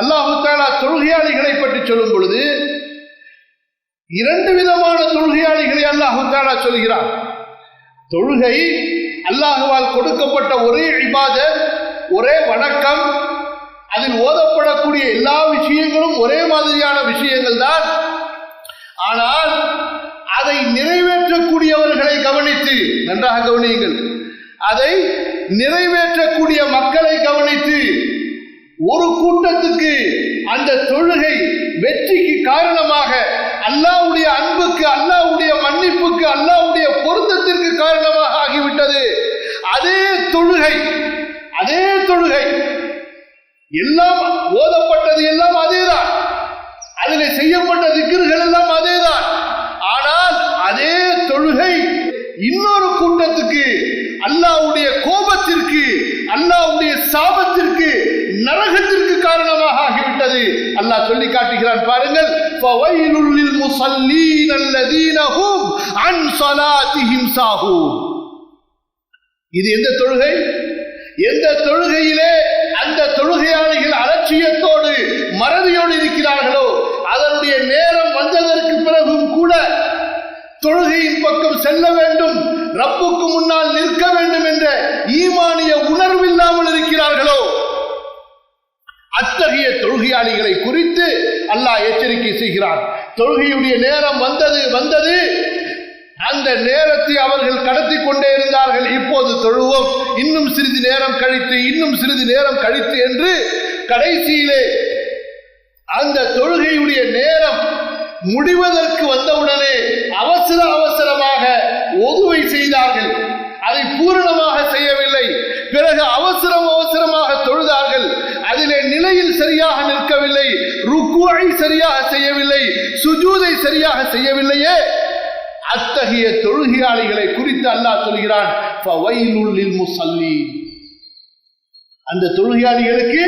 அல்லாஹு தாலா தொழுகையாளிகளை பற்றி சொல்லும் பொழுது இரண்டு விதமான தொழுகையாளிகளை அல்லாஹு தாலா சொல்கிறார். தொழுகை அல்லாஹுவால் கொடுக்கப்பட்ட ஒரே இபாத ஒரே வணக்கம் அதில் ஓதப்படக்கூடிய எல்லா விஷயங்களும் ஒரே மாதிரியான விஷயங்கள் தான். ஆனால் அதை நிறைவேற்றக்கூடியவர்களை கவனித்து நன்றாக கவனியுங்கள். அதை நிறைவேற்றக்கூடிய மக்களை கவனித்து குடும்பத்துக்கு அந்த தொழுகை வெற்றிக்கு காரணமாக அல்லாவுடைய அன்புக்கு அல்லாவுடைய மன்னிப்புக்கு அல்லாவுடைய பொருத்தத்திற்கு காரணமாக ஆகிவிட்டது. அதே தொழுகை அதே தொழுகை எல்லாம் ஓதப்பட்டது எல்லாம் அதேதான். அதில் செய்யப்பட்ட திக்கிர்கள் எல்லாம் அதேதான். ஆனால் அதே தொழுகை இன்னொரு கூட்டத்துக்கு அல்லாவுடைய கோபத்திற்கு அல்லாவுடைய சாபத்திற்கு நரகத்திற்கு காரணமாக ஆகிவிட்டது அல்லாஹ் சொல்லி காட்டுகிறான் பாருங்கள். ஃபவைலுல் முஸல்லீன் முஸல்லீன அல்லதீன ஹும் அன் ஸலாத்திஹிம் சாஹூன். இது எந்த தொழுகை? எந்த தொழுகையிலே அந்த தொழுகையாளிகள் அலட்சியத்தோடு மறதியோடு இருக்கிறார்களோ அதனுடைய நேரம் வந்ததற்கு பிறகும் கூட தொழுகையின் பக்கம் செல்ல வேண்டும் ரப்புக்கு முன்னால் நிற்க வேண்டும் என்ற ஈமானிய உணர்வில்லாமல் இருக்கிறார்களோ அத்தகைய தொழுகையாளிகளை குறித்து அல்லாஹ் எச்சரிக்கை செய்கிறான் தொழுகையுடைய நேரம் வந்தது வந்தது. அந்த நேரத்தை அவர்கள் கடத்தி கொண்டே இருந்தார்கள். இப்போது தொழுவோம். இன்னும் சிறிது நேரம் கழித்து இன்னும் சிறிது நேரம் கழித்து என்று கடைசியிலே அந்த தொழுகையுடைய நேரம் முடிவதற்கு வந்தவுடனே அவசர அவசரமாக ஒதுவை செய்தார்கள். அதை பூரண செய்யவில்லை பிறகு அவசரம் அவசரமாக தொழுதார்கள் அதிலே நிலையில் சரியாக நிற்கவில்லை ருக்குவை சரியாக செய்யவில்லை சுஜூதை சரியாக செய்யவில்லையே. அத்தகைய தொழுகையாளிகளை குறித்து அல்லாஹ் சொல்கிறான் முசல்லி அந்த தொழுகையாளிகளுக்கு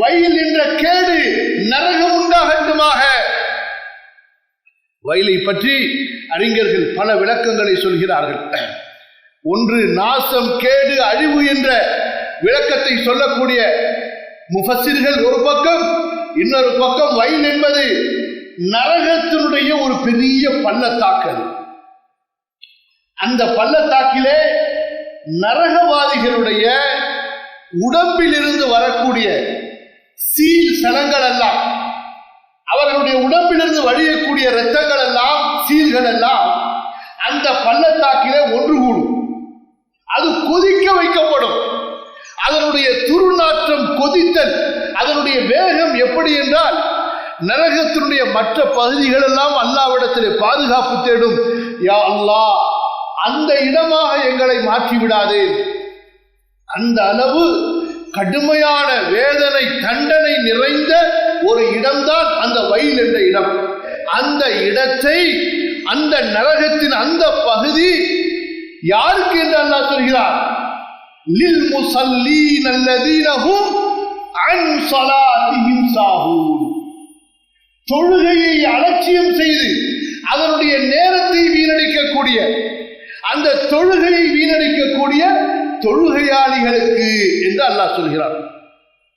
வயல் என்ற கேடு நரகம் உண்டாகட்டுமாக. வயலை பற்றி அறிஞர்கள் பல விளக்கங்களை சொல்கிறார்கள். ஒன்று நாசம் கேடு அழிவு என்ற விளக்கத்தை சொல்லக்கூடிய முஃபசிர்கள் ஒரு பக்கம் இன்னொரு பக்கம் வயல் என்பது நரகத்தினுடைய ஒரு பெரிய பள்ளத்தாக்கல். அந்த பள்ளத்தாக்கிலே நரகவாதிகளுடைய உடம்பிலிருந்து வரக்கூடிய சீல் சலங்கள் எல்லாம் அவர்களுடைய உடம்பிலிருந்து வழியக்கூடிய இரத்தங்கள் எல்லாம் சீல்கள் எல்லாம் அந்த பள்ளத்தாக்கிலே ஒன்று கூடும் அது கொதிக்க வைக்கப்படும். அதனுடைய துருநாற்றம் கொதித்தல் அதனுடைய வேகம் எப்படி என்றால் நரகத்தினுடைய மற்ற பகுதிகள் எல்லாம் அல்லாவிடத்திலே பாதுகாப்பு தேடும். யா அல்லாஹ் அந்த இடமாக எங்களை மாற்றிவிடாதே. அந்த அளவு கடுமையான வேதனை தண்டனை நிறைந்த ஒரு இடம்தான் அந்த வயல் என்ற இடம். அந்த இடத்தை அந்த நரகத்தின் அந்த பகுதி யாருக்கு என்று அல்லா சொல்கிறார்? லில் முசல்லீன் அல்லதீனஹும் தொழுகையை அலட்சியம் செய்து அதனுடைய நேரத்தை வீணடிக்கக்கூடிய அந்த தொழுகையை வீணடிக்கக்கூடிய தொழுகையாளிகளுக்கு என்று அல்லாஹ் சொல்கிறார்